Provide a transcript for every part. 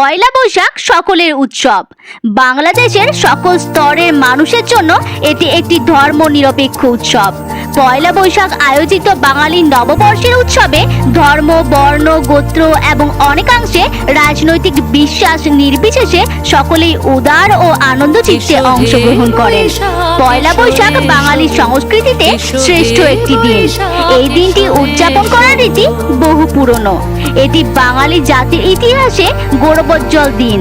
পয়লা বৈশাখ সকলের উৎসব। বাংলাদেশের সকল স্তরের মানুষের জন্য এটি একটি ধর্ম নিরপেক্ষ উৎসব। পয়লা বৈশাখ আয়োজিত বাঙালি নববর্ষের উৎসবে ধর্ম বর্ণ গোত্র এবং অনেকাংশে রাজনৈতিক বিশ্বাস নির্বিশেষে সকলেই উদার ও আনন্দ চিত্তে অংশগ্রহণ করেন। পয়লা বৈশাখ বাঙালি সংস্কৃতিতে শ্রেষ্ঠ একটি দিন। এই দিনটি উদযাপন করার রীতি বহু পুরনো। এটি বাঙালি জাতির ইতিহাসে গৌরবোজ্জ্বল দিন।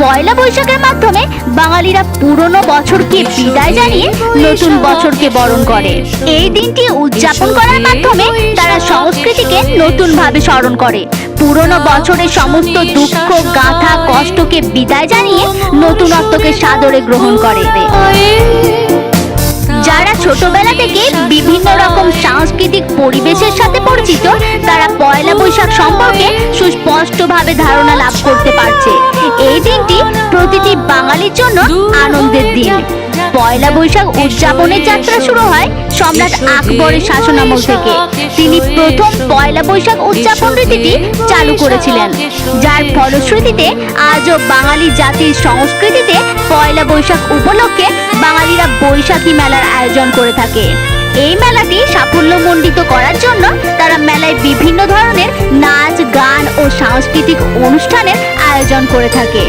পয়লা বৈশাখের মাধ্যমে বাঙালিরা পুরনো বছরকে বিদায় জানিয়ে নতুন বছরকে বরণ করে। এই দিনটি উদযাপন করার মাধ্যমে তারা সংস্কৃতিকে নতুনভাবে স্মরণ করে। পুরনো বছরের সমস্ত দুঃখ গাথা কষ্টকে বিদায় জানিয়ে নতুনত্বকে সাদরে গ্রহণ করে। যারা ছোটবেলা থেকে বিভিন্ন রকম সাংস্কৃতিক পরিবেশের সাথে পরিচিত, তারা পয়লা বৈশাখ সম্পর্কে সুস্পষ্টভাবে ধারণা লাভ করতে পারছে। এই দিনটি প্রতিটি বাঙালির জন্য আনন্দের দিন। পয়লা বৈশাখ উদযাপনের যাত্রা শুরু হয় সম্রাট আকবরের শাসনামল থেকে। তিনি প্রথম পয়লা বৈশাখ উদযাপন রীতিটি চালু করেছিলেন। যার ফলশ্রুতিতে আজও বাঙালি জাতির সংস্কৃতিতে পয়লা বৈশাখ উপলক্ষে বাঙালিরা বৈশাখী মেলার আয়োজন করে থাকে। এই মেলাটি সাফল্যমণ্ডিত করার জন্য তারা মেলায় বিভিন্ন ধরনের নাচ, গান ও সাংস্কৃতিক অনুষ্ঠানের আয়োজন করে থাকে।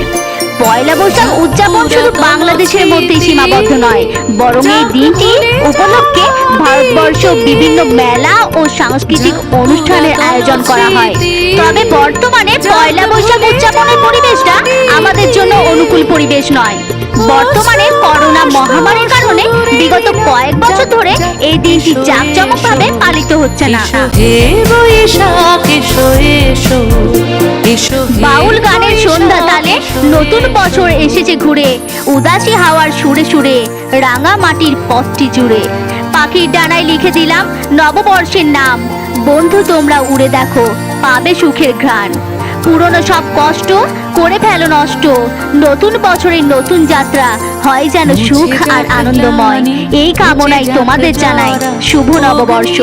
পয়লা বৈশাখ উদযাপন শুধু বাংলাদেশের মধ্যেই সীমাবদ্ধ নয় বরং এই দিনটি উপলক্ষে ভারতবর্ষ বিভিন্ন মেলা ও সাংস্কৃতিক অনুষ্ঠানের আয়োজন করা হয়। তবে বর্তমানে পয়লা বৈশাখ উদযাপনের পরিবেশটা আমাদের জন্য অনুকূল পরিবেশ নয়। বর্তমানে করোনা মহামারীর কারণে বিগত কয়েক বছর ধরে এই দিনটি জাঁকজমকভাবে পালিত হচ্ছে না। এসো এসো এসো। নতুন বছর এসেছে ঘুরে। উদাসী হাওয়ার সুরে সুরে, রাঙা মাটির পথটি জুড়ে। পাখির ডানায় লিখে দিলাম নববর্ষের নাম। বন্ধু তোমরা উড়ে দেখো, পাবে সুখের ঘ্রাণ। পুরনো সব কষ্ট করে ফেলো নষ্ট। নতুন বছরের নতুন যাত্রা হয় যেন সুখ আর আনন্দময়। এই কামনাই তোমাদের জানাই। শুভ নববর্ষ।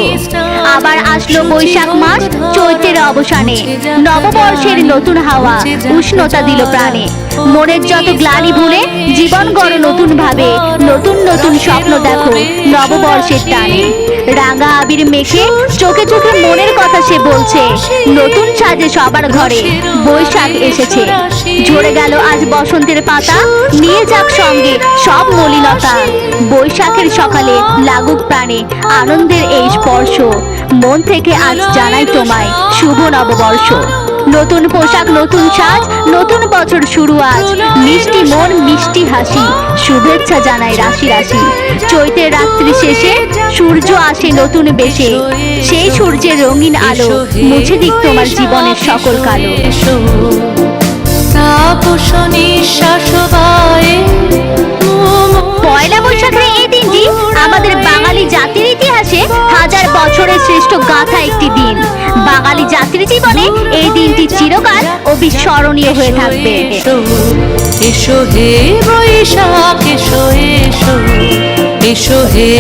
আবার আসলো বৈশাখ মাস চৈত্রের অবসানে। নববর্ষের নতুন হাওয়া উষ্ণতা দিল প্রাণে। মনের যত গ্লানি ভুলে জীবন গড় নতুন ভাবে। নতুন নতুন স্বপ্ন দেখো নববর্ষের টানে। রাঙা আবির মেখে চোখে চোখে মনের কথা সে বলছে। নতুন সাজে সবার ঘরে বৈশাখ এসেছে। ঝরে গেল আজ বসন্তের পাতা। নিয়ে যাক সঙ্গে সব মলিনতা। বৈশাখের সকালে লাগুক প্রাণে আনন্দের এই স্পর্শ। মন থেকে আজ জানাই তোমায় শুভ নববর্ষ। নতুন পোশাক, নতুন সাজ, নতুন বছর শুরু আজ। মিষ্টি মন, মিষ্টি হাসি। শুভেচ্ছা জানাই রাশি রাশি। চৈতের রাত্রি শেষে সূর্য আসে নতুন বেশে। সেই সূর্যের রঙিন আলো মুছে দিক তোমার জীবনের সকল কালো। পয়লা বৈশাখের এই দিনটি আমাদের বাঙালি জাতির ইতিহাসে হাজার বছরের শ্রেষ্ঠ গাথা একটি দিন। বাঙালি জাতির জীবনে এই দিনটি চিরকাল অবিস্মরণীয় হয়ে থাকবে। এসো হে বৈশাখ এসো এসো এসো হে